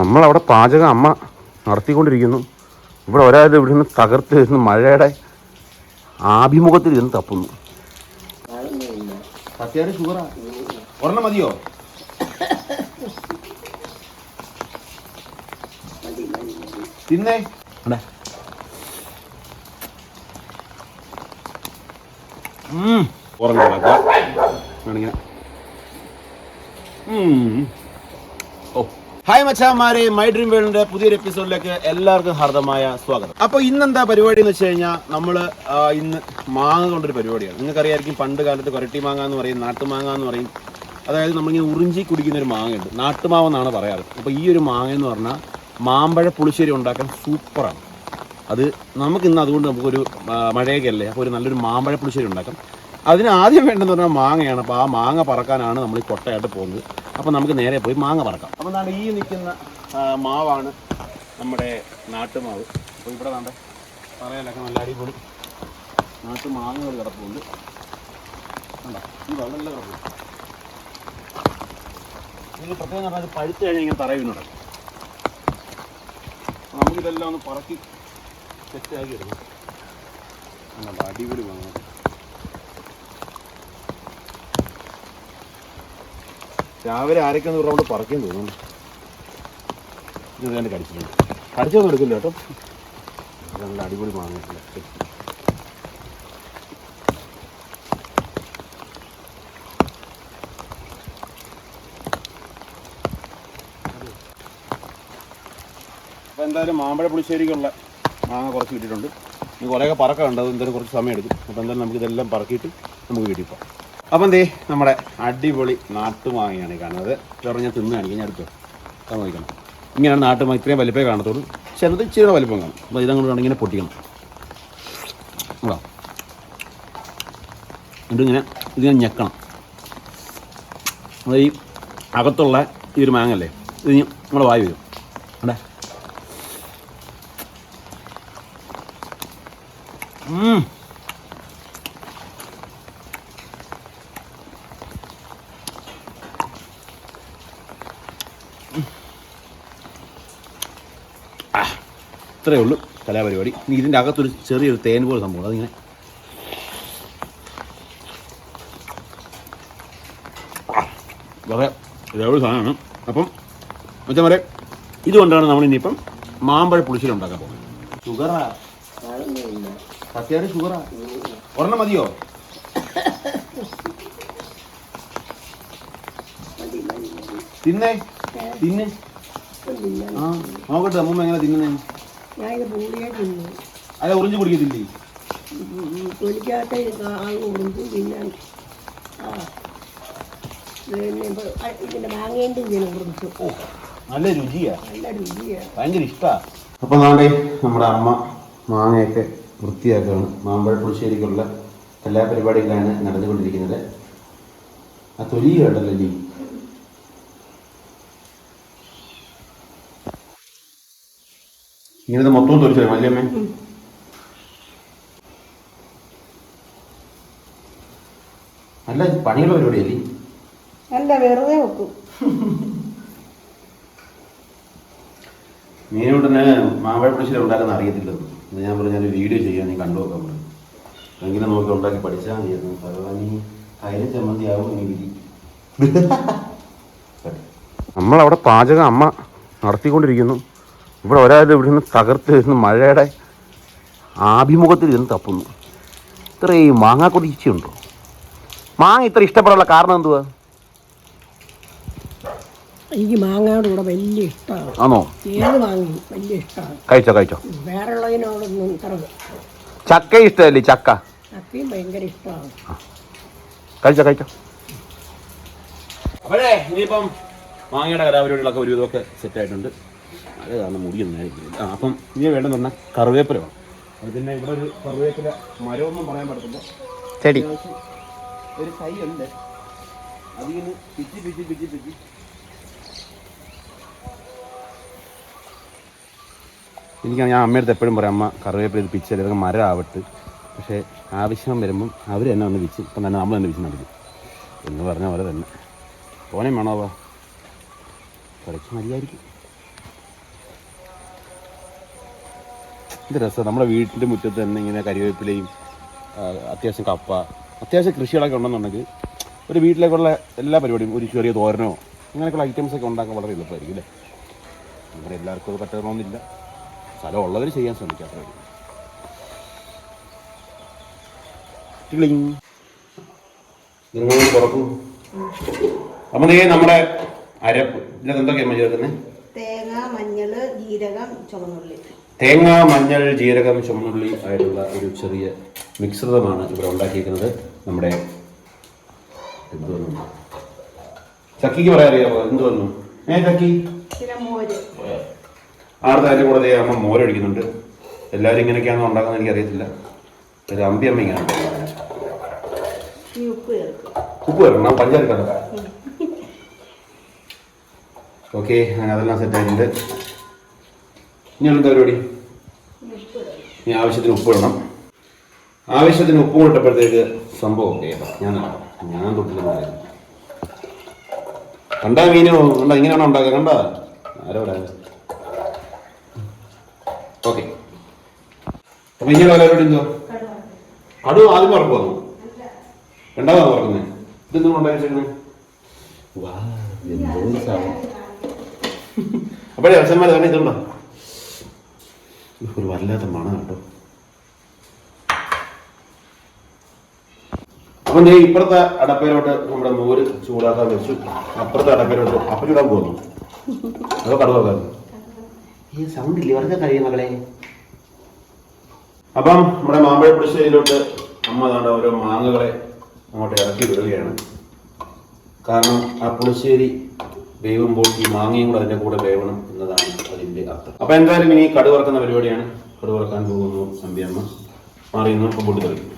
നമ്മളവിടെ പാചകം അമ്മ നടത്തിക്കൊണ്ടിരിക്കുന്നു. ഇവിടെ ഒരാൾ ഇവിടെ നിന്ന് തകർത്ത് വരുന്ന മഴയുടെ ആഭിമുഖത്തിൽ ഇരുന്ന് തപ്പുന്നു. ഒരെണ്ണം മതിയോ? തിന്നേ. ഓ ഹായ് മച്ചാമാരെ മൈ ഡ്രീം വേൾഡിന്റെ പുതിയൊരു എപ്പിസോഡിലേക്ക് എല്ലാവർക്കും ഹാർദമായ സ്വാഗതം. അപ്പോൾ ഇന്നെന്താ പരിപാടി എന്ന് വെച്ച് കഴിഞ്ഞാൽ നമ്മൾ ഇന്ന് മാങ്ങ കൊണ്ടൊരു പരിപാടിയാണ്. നിങ്ങൾക്കറിയായിരിക്കും പണ്ട് കാലത്ത് കൊരട്ടി മാങ്ങ എന്ന് പറയും നാട്ടുമാങ്ങ എന്ന് പറയും. അതായത് നമ്മളിങ്ങനെ ഉറിഞ്ചി കുടിക്കുന്ന ഒരു മാങ്ങയുണ്ട്. നാട്ടുമാവ് എന്നാണ് പറയാറ്. അപ്പോൾ ഈ ഒരു മാങ്ങ എന്ന് പറഞ്ഞാൽ മാമ്പഴ പുളിശ്ശേരി ഉണ്ടാക്കാൻ സൂപ്പറാണ്. അത് നമുക്ക് ഇന്ന് അതുകൊണ്ട് നമുക്കൊരു മഴയൊക്കെ അല്ലേ? അപ്പോൾ ഒരു നല്ലൊരു മാമ്പഴ പുളിശ്ശേരി ഉണ്ടാക്കാം. അതിന് ആദ്യം വേണ്ടതെന്ന് പറഞ്ഞാൽ മാങ്ങയാണ്. അപ്പോൾ ആ മാങ്ങ പറക്കാനാണ് നമ്മൾ ഈ കൊട്ടയായിട്ട് പോകുന്നത്. അപ്പോൾ നമുക്ക് നേരെ പോയി മാങ്ങ പറക്കാം. അപ്പോൾ എന്താണ് ഈ നിൽക്കുന്ന മാവാണ് നമ്മുടെ നാട്ടുമാവ്. അപ്പോൾ ഇവിടെ വേണ്ട പറയാനൊക്കെ നല്ല അടിപൊളി നാട്ടു മാങ്ങകൾ കിടപ്പുണ്ട്. കണ്ടോ? ഈ വെള്ളം കിടപ്പുണ്ട്. ഇതിന് പ്രത്യേകം പറഞ്ഞാൽ അത് പഴുത്ത് കഴിഞ്ഞാൽ ഇങ്ങനെ തറയുന്നുണ്ട് നമുക്കിതെല്ലാം ഒന്ന് പറക്കി സെറ്റാക്കി എടുക്കും. അടിപൊളി മാങ്ങ. രാവിലെ ആരൊക്കെ ഒന്ന് റൗണ്ട് പറക്കാൻ തോന്നുന്നു. ഇത് തന്നെ കടിച്ചിട്ടുണ്ട്. കടിച്ചൊന്നും എടുക്കില്ല കേട്ടോ. നല്ല അടിപൊളി മാങ്ങ അപ്പോൾ എന്തായാലും മാമ്പഴ പുളിശ്ശേരിക്കുള്ള മാങ്ങ കുറച്ച് കിട്ടിയിട്ടുണ്ട്. ഇനി കുറേയൊക്കെ പറക്കുണ്ട് അത് എന്തായാലും കുറച്ച് സമയം എടുക്കും. അപ്പോൾ എന്തായാലും നമുക്കിതെല്ലാം പറക്കിയിട്ട് നമുക്ക് വീട്ടിൽ പോകാം. അപ്പം എന്തേ നമ്മുടെ അടിപൊളി നാട്ടുമാങ്ങയാണ് കാണുന്നത്. വേറെ ഞാൻ തിന്ന് കാണിക്കാം. ഞാൻ അടുത്ത് അത് നോക്കണം. ഇങ്ങനെയാണ് നാട്ടുമാങ്ങ. ഇത്രയും വലിപ്പമേ കാണത്തുള്ളൂ. ചിലത് ഇച്ചിരി വലിപ്പം കാണും. അപ്പോൾ ഇതങ്ങോട്ട് ഇങ്ങനെ പൊട്ടിക്കണം. അതാ ഇതിങ്ങനെ ഇതിങ്ങനെ ഞെക്കണം. ഈ അകത്തുള്ള ഈ ഒരു മാങ്ങല്ലേ ഇത് നമ്മൾ വായു വരും. അല്ലേ. ഇത്രയേ ഉള്ളൂ കലാപരിപാടി. ഇതിന്റെ അകത്തൊരു ചെറിയൊരു തേൻ പോലെ സംഭവം. അതിങ്ങനെ ഇതേപോലെ സാധനമാണ്. അപ്പം മറ്റേ വരെ ഇതുകൊണ്ടാണ് നമ്മൾ ഇനിയിപ്പം മാമ്പഴ പുളിശ്ശേരി ഉണ്ടാക്കാൻ പോകുന്നത്. ഷുഗറാ സത്യാര് ഷുഗറാ ഒരെണ്ണം മതിയോ? തിന്നേ? തിന്നേ. ആ നോക്കട്ടെ അമ്മൂമ്മ എങ്ങനെ തിന്നുന്നേ? ഞാൻ പൂളിയെ തിന്നു. അല്ല ഉറിഞ്ചു കുടിക്കത്തില്ലേ? തൊലിക്കാത്ത കൊടുത്തു പിന്നെ മാങ്ങേന്റെ ഇങ്ങനെ നല്ല രുചിയാ. നല്ല രുചിയാ. ഭയങ്കര ഇഷ്ടാ. അപ്പൊ നാളെ നമ്മുടെ അമ്മ മാങ്ങയൊക്കെ വൃത്തിയാക്കുകയാണ്. മാമ്പഴ പുളിശ്ശേരിക്കുള്ള എല്ലാ പരിപാടികളാണ് നടന്നുകൊണ്ടിരിക്കുന്നത്. ആ തൊലി കേട്ടല്ലോ ജി ഇങ്ങനത്തെ മൊത്തം തൊലിച്ചോ വല്യമ്മേ. നല്ല പണിയുള്ള പരിപാടിയല്ലേ? അല്ല വെറുതെ വെക്കും. മീനോട്ടനെ മാമ്പഴ പുളിശ്ശേരി ഉണ്ടാക്കുന്ന അറിയത്തില്ലെന്ന് ഇത് ഞാൻ പറഞ്ഞു ഞാനൊരു വീഡിയോ ചെയ്യാൻ നീ കണ്ടു നോക്കാൻ പറഞ്ഞു. എങ്ങനെ നോക്കി ഉണ്ടാക്കി പഠിച്ചാൽ മതിയായിരുന്നു ഭഗവാനി കയ്യിൽ ചമ്മന്തി ആവും നീ വിധി. നമ്മളവിടെ പാചകം അമ്മ നടത്തിക്കൊണ്ടിരിക്കുന്നു. ഇവിടെ ഒരാൾ ഇവിടെ നിന്ന് തകർത്ത് വരുന്ന മഴയുടെ ആഭിമുഖത്തിൽ ഇരുന്ന് തപ്പുന്നു. ഇത്രയും മാങ്ങ കൊതിച്ചുണ്ടോ മാങ്ങ ഇത്ര ഇഷ്ടപ്പെടാനുള്ള കാരണം എന്തുവാ? എനിക്ക് മാങ്ങയോട് കൂടെ വലിയ ഇഷ്ടമാണ് ആണോ? ഏത് മാങ്ങയും വലിയ ഇഷ്ടമാണ് കഴിച്ചോ കഴിച്ചോ. വേറെ ഉള്ളതിനോടൊന്നും ഇത്ര ചക്ക ഇഷ്ടമല്ലേ ചക്ക? ചക്കയും ഭയങ്കര ഇഷ്ടമാണ്. കഴിച്ചോ കഴിച്ചോ. അപ്പോഴേ ഇനിയിപ്പം മാങ്ങയുടെ കലാപരിപാടികളൊക്കെ ഒരു വിധമൊക്കെ സെറ്റ് ആയിട്ടുണ്ട്. അത് കാരണം മുടിയൊന്നും ആയിരിക്കില്ല. ആ അപ്പം ഇനി വേണ്ടെന്ന് പറഞ്ഞാൽ കറിവേപ്പില വേണം അത് പിന്നെ ഇവിടെ ഒരു കറിവേപ്പില മരമൊന്നും പറയാൻ പറ്റത്തില്ല. ചെടി. ഒരു കൈ ഉണ്ട്. അതിങ്ങനെ പിച്ചി പിച്ചി പിച്ചി പിച്ചി. എനിക്ക് ഞാൻ അമ്മയടുത്ത് എപ്പോഴും പറയാം അമ്മ കറിവേപ്പില ഇത് പിച്ച് ഇതൊക്കെ മരം ആവട്ട് പക്ഷേ ആവശ്യം വരുമ്പം അവർ തന്നെ വന്ന് വിച്ച് ഇപ്പം തന്നെ നമ്മൾ തന്നെ വിച്ച് നടക്കും എന്ന് പറഞ്ഞ പോലെ തന്നെ. തോനെ വേണോ വാ കുറച്ച് മതിയായിരിക്കും. ഇത് രസം നമ്മുടെ വീട്ടിന്റെ മുറ്റത്ത് തന്നെ ഇങ്ങനെ കരിവേപ്പിലയും അത്യാവശ്യം കപ്പ അത്യാവശ്യം കൃഷികളൊക്കെ ഉണ്ടെന്നുണ്ടെങ്കിൽ ഒരു വീട്ടിലേക്കുള്ള എല്ലാ പരിപാടിയും ഒരു ചെറിയ തോരനോ അങ്ങനെയൊക്കെയുള്ള ഐറ്റംസ് ഒക്കെ ഉണ്ടാക്കാൻ വളരെ എളുപ്പമായിരിക്കും അല്ലേ? അങ്ങനെ എല്ലാവർക്കും അത് പറ്റണമെന്നില്ല. സ്ഥലം ഉള്ളവർ ചെയ്യാൻ ശ്രമിക്കാം അത്രേ ഉള്ളൂ. ടിക്ലിങ്. നിങ്ങൾ നമ്മുടെ അരപ്പ്. ഇതിനകത്ത് എന്തൊക്കെയാണ് ചേർക്കുന്നത് തേങ്ങ മഞ്ഞൾ ജീരകം ചുവന്നുള്ളി. തേങ്ങ മഞ്ഞൾ ജീരകം ചുമന്നുള്ളി ആയിട്ടുള്ള ഒരു ചെറിയ മിശ്രിതമാണ് ഇവിടെ ഉണ്ടാക്കിയിരിക്കുന്നത്. നമ്മുടെ എന്തോന്നു ചക്കിക്ക് പറയാറിയാമോ എന്തോന്നു എന്ത് വന്നു? ഏ ചക്കി? പിന്നെ മോര്. ആടുത്ത അതിന്റെ കൂടെ അമ്മ മോരൊഴിക്കുന്നുണ്ട് എല്ലാവരും ഇങ്ങനെയൊക്കെയാണോ ഉണ്ടാക്കുന്നത് എനിക്ക് അറിയത്തില്ല ഒരു അമ്പി അമ്മയ്ക്കാണ് ഉപ്പ് വരണം പഞ്ചാര ഓക്കെ അങ്ങനെ അതെല്ലാം സെറ്റ് ആയിട്ടുണ്ട്. ഇനി എന്താ പരിപാടി ഇനി ആവശ്യത്തിന് ഉപ്പ് ഇടണം. ആവശ്യത്തിന് ഉപ്പ് ഇട്ടപ്പോഴത്തേക്ക് സംഭവം ഓക്കെ ഞാൻ ഞാൻ തൊട്ടില്ല കണ്ടാ മീനോ? കണ്ട? ഇങ്ങനെയാണോ ഉണ്ടാക്കുക? കണ്ട? ആരോടാ ഓക്കെ അപ്പൊ ഇനി ആരോട് എന്തോ? കടു ആദ്യം ഉറപ്പ് വന്നു. രണ്ടാമതാണ് പറഞ്ഞത് ഇതെന്തും ഉണ്ടാക്കി വെച്ചേക്കുന്നത് വാ അപ്പോഴേ അച്ഛന്മാർ തന്നെ ഇതുണ്ടോ? ഒരു വല്ലാത്ത മണം കേട്ടോ അപ്പം ഞാൻ ഇപ്പുറത്തെ അടപ്പയിലോട്ട് നമ്മുടെ മോര് ചൂടാക്കാൻ വെച്ചു. അപ്പുറത്തെ അടപ്പയിലോട്ട് അപ്പം ചൂടാൻ പോകുന്നു. അതോ കടുവാക്കാൻ ഈ സൗണ്ട് ഇല്ലേ? വെറുതെ കഴിയും മകളെ അപ്പം നമ്മുടെ മാമ്പഴ പുളിശ്ശേരിയിലോട്ട് അമ്മ താണ്ട ഓരോ മാങ്ങകളെ അങ്ങോട്ട് ഇറക്കി വിടുകയാണ്. കാരണം ആ പുളിശ്ശേരി വേവുമ്പോൾ ഈ മാങ്ങയും കൂടെ അതിന്റെ കൂടെ വേവണം എന്നതാണ് അതിന്റെ അർത്ഥം. അപ്പൊ എന്തായാലും ഇനി കടുവറക്കുന്ന പരിപാടിയാണ്. കടുവറക്കാൻ പോകുന്നു അമ്പിയമ്മ മാറിയുന്നു? ഇപ്പൊ പൊട്ടിത്തെറിക്കും.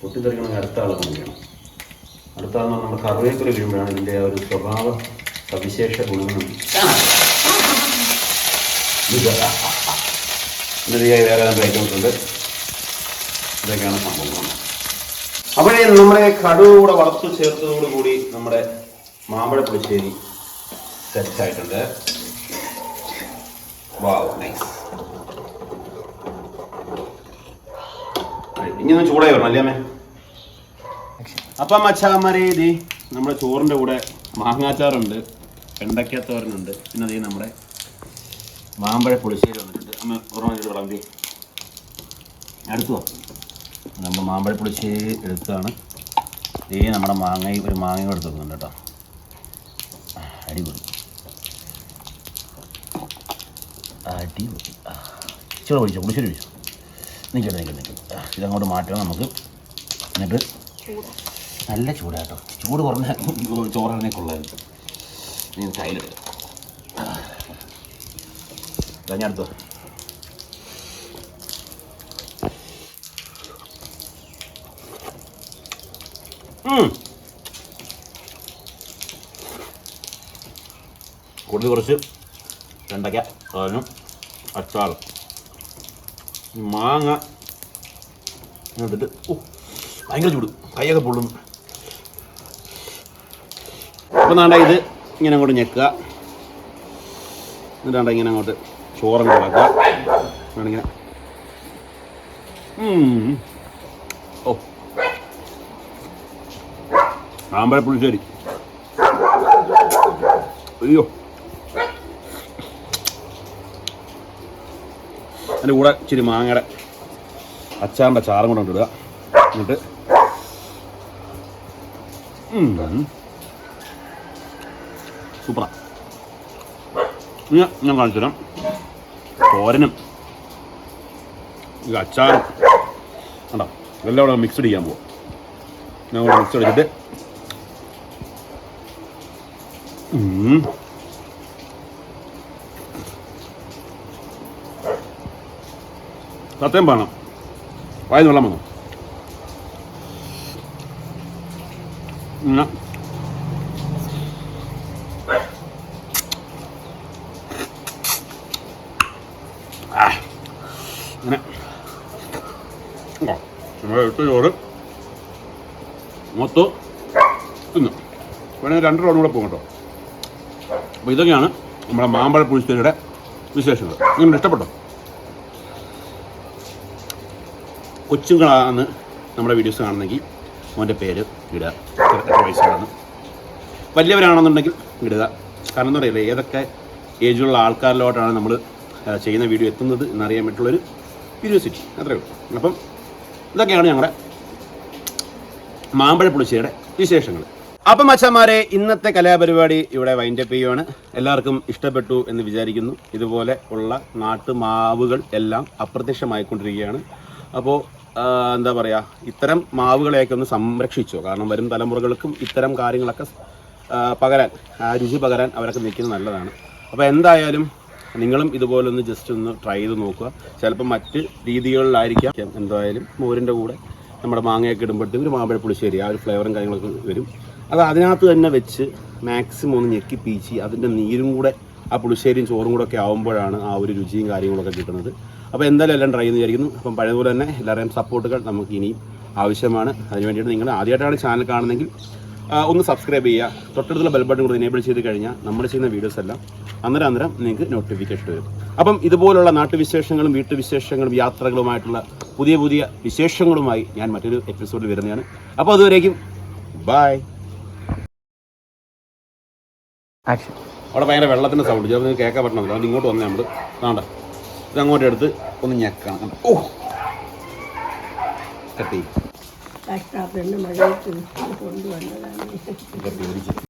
പൊട്ടിത്തെറിക്കണമെങ്കിൽ അടുത്ത ആളെ കാണിക്കണം അടുത്ത ആൾ നമ്മുടെ കറിവേപ്പില വീഴുമ്പോഴാണ് ഇതിന്റെ ആ ഒരു സ്വഭാവ സവിശേഷ ഗുണങ്ങൾ ഇന്നലെയായി വേറെ കഴിക്കുന്നുണ്ട് ഇതൊക്കെയാണ് സംഭവം അപ്പോഴേ നമ്മുടെ കടുവ കൂടെ വറുത്ത് ചേർത്തതോടുകൂടി നമ്മുടെ മാമ്പഴ പുളിശ്ശേരി സെറ്റ് ആയിട്ടുണ്ട് വാവ് നൈസ് ഇനി ഒന്ന് ചൂടായി വരണം അല്ലേ അമ്മേ? അപ്പം അച്ഛാമാരെ ഇത് നമ്മുടെ ചോറിന്റെ കൂടെ മാങ്ങാച്ചാറുണ്ട് വെണ്ടയ്ക്കത്തോരനുണ്ട് പിന്നെ അതേ നമ്മുടെ മാമ്പഴ പുളിശ്ശേരി വന്നിട്ടുണ്ട്. അമ്മ ഓർമ്മ വിളമ്പി അടുത്തു നമ്മൾ മാമ്പഴ പുളിശ്ശേരി എടുത്താണ്. ഇതേ നമ്മുടെ മാങ്ങ ഒരു മാങ്ങ എടുത്തു വെക്കുന്നുണ്ട് കേട്ടോ. അടിപൊളി. ആ, ഇച്ചിരി ഒഴിച്ചോ പുളിശ്ശേരി ഒഴിച്ചോ നിൽക്കട്ടെ നിൽക്കട്ടെ നിൽക്കട്ടെ ഇതങ്ങോട്ട് മാറ്റണം നമുക്ക്. എന്നിട്ട് നല്ല ചൂടാട്ടോ. ചൂട് കുറഞ്ഞ ചോറിനെ കൊള്ളായിരുന്നു നീ കയ്യിലെടുക്കാം ഞാൻ അടുത്തോ. കൂടുതൽ കുറച്ച് വെണ്ടയ്ക്ക അതിനും അച്ചാറും ഈ മാങ്ങ. എന്നിട്ട് ഓ ഭയങ്കര ചൂട്. കൈയൊക്കെ പൊള്ളുന്നു. അപ്പം നാണ്ട ഇത് ഇങ്ങനെ അങ്ങോട്ട് ഞെക്കുക. എന്നിട്ടാണ്ട ഇങ്ങനെ അങ്ങോട്ട് ചോറും കിടക്കുക വേണിങ്ങനെ. ഓ. മാമ്പഴ പുളിശ്ശേരി അയ്യോ. അതിന്റെ കൂടെ ഇച്ചിരി മാങ്ങയുടെ അച്ചാറിന്റെ ചാറും കൂടെ ഇടുക എന്നിട്ട്. സൂപ്പറാ. ഞാൻ കാണിച്ചു തരാം. തോരനും. അച്ചാറും. കണ്ടോ? എല്ലാം കൂടെ മിക്സ്ഡ് ചെയ്യാൻ പോവാം. ഞാൻ മിക്സ് അടിച്ചിട്ട് സത്യം വേണം വായു വെള്ളം വന്നു. എടുത്ത ചോറ്. മൊത്തം തിന്നു. വേണമെങ്കിൽ രണ്ട് റൗണ്ട് കൂടെ പോകും കേട്ടോ. അപ്പോൾ ഇതൊക്കെയാണ് നമ്മുടെ മാമ്പഴ പുളിശ്ശേരിയുടെ വിശേഷങ്ങൾ. നിങ്ങൾ ഇഷ്ടപ്പെട്ടോ? കൊച്ചുങ്ങളാണ് നമ്മുടെ വീഡിയോസ് കാണുന്നെങ്കിൽ മോന്റെ പേര് ഇടുക. എത്ര വയസ്സാണെന്ന് വലിയവരാണെന്നുണ്ടെങ്കിൽ ഇടുക. കാരണം എന്താ പറയുക ഏതൊക്കെ ഏജിലുള്ള ആൾക്കാരിലോട്ടാണ് നമ്മൾ ചെയ്യുന്ന വീഡിയോ എത്തുന്നത് എന്നറിയാൻ പറ്റുള്ളൊരു ക്യൂരിയോസിറ്റി അത്രയേ ഉള്ളൂ. അപ്പം ഇതൊക്കെയാണ് ഞങ്ങളുടെ മാമ്പഴ പുളിശ്ശേരിയുടെ വിശേഷങ്ങൾ. അപ്പം മച്ചന്മാരെ ഇന്നത്തെ കലാപരിപാടി ഇവിടെ വൈൻഡപ്പ് ചെയ്യുവാണ്. എല്ലാവർക്കും ഇഷ്ടപ്പെട്ടു എന്ന് വിചാരിക്കുന്നു. ഇതുപോലെ ഉള്ള നാട്ടുമാവുകൾ എല്ലാം അപ്രത്യക്ഷമായിക്കൊണ്ടിരിക്കുകയാണ്. അപ്പോൾ എന്താ പറയുക ഇത്തരം മാവുകളെയൊക്കെ ഒന്ന് സംരക്ഷിച്ചോ. കാരണം വരും തലമുറകൾക്കും ഇത്തരം കാര്യങ്ങളൊക്കെ പകരാൻ രുചി പകരാൻ അവരൊക്കെ നിൽക്കുന്നത് നല്ലതാണ്. അപ്പോൾ എന്തായാലും നിങ്ങളും ഇതുപോലൊന്ന് ജസ്റ്റ് ഒന്ന് ട്രൈ ചെയ്ത് നോക്കുക. ചിലപ്പോൾ മറ്റ് രീതികളിലായിരിക്കാം. എന്തായാലും മോരിന്റെ കൂടെ നമ്മുടെ മാങ്ങയൊക്കെ ഇടുമ്പോഴത്തേക്കും ഒരു മാമ്പഴ പുളിശ്ശേരി ആ ഒരു ഫ്ലേവറും കാര്യങ്ങളൊക്കെ വരും. അത് അതിനകത്ത് തന്നെ വെച്ച് മാക്സിമം ഒന്ന് ഞെക്കി പീച്ചി അതിന്റെ നീരും കൂടെ ആ പുളിശ്ശേരിയും ചോറും കൂടെ ഒക്കെ ആവുമ്പോഴാണ് ആ ഒരു രുചിയും കാര്യങ്ങളൊക്കെ കിട്ടുന്നത്. അപ്പോൾ എന്തായാലും എല്ലാം ട്രൈ ചെയ്ത് വിചാരിക്കുന്നു അപ്പം പഴയതുപോലെ തന്നെ എല്ലാവരുടെയും സപ്പോർട്ടുകൾ നമുക്ക് ഇനിയും ആവശ്യമാണ്. അതിന് വേണ്ടിയിട്ട് നിങ്ങൾ ആദ്യമായിട്ടാണ് ചാനൽ കാണുന്നതെങ്കിൽ ഒന്ന് സബ്സ്ക്രൈബ് ചെയ്യുക. തൊട്ടടുത്തുള്ള ബെൽ ബട്ടൺ കൂടെ എനേബിൾ ചെയ്ത് കഴിഞ്ഞാൽ നമ്മൾ ചെയ്യുന്ന വീഡിയോസ് എല്ലാം അന്നേരം അന്നേരം നിങ്ങൾക്ക് നോട്ടിഫിക്കേഷൻ വരും. അപ്പം ഇതുപോലുള്ള നാട്ടുവിശേഷങ്ങളും വീട്ടുവിശേഷങ്ങളും യാത്രകളുമായിട്ടുള്ള പുതിയ പുതിയ വിശേഷങ്ങളുമായി ഞാൻ മറ്റൊരു എപ്പിസോഡിൽ വരുന്നതാണ്. അപ്പോൾ അതുവരേക്കും ബായ് അവിടെ ഭയങ്കര വെള്ളത്തിന്റെ സൗണ്ട് ചിലപ്പോൾ നിങ്ങൾക്ക് കേൾക്കാൻ പറ്റണമല്ലോ. അത് ഇങ്ങോട്ട് വന്നേ നമ്മൾ വേണ്ട ഇത് അങ്ങോട്ട് എടുത്ത് ഒന്ന് ഞെക്കണം. ഓ കട്ടി കഷ്ടാപ്പെണ്ണ് മഴയത്ത് കൊണ്ടുവന്നതാണ്.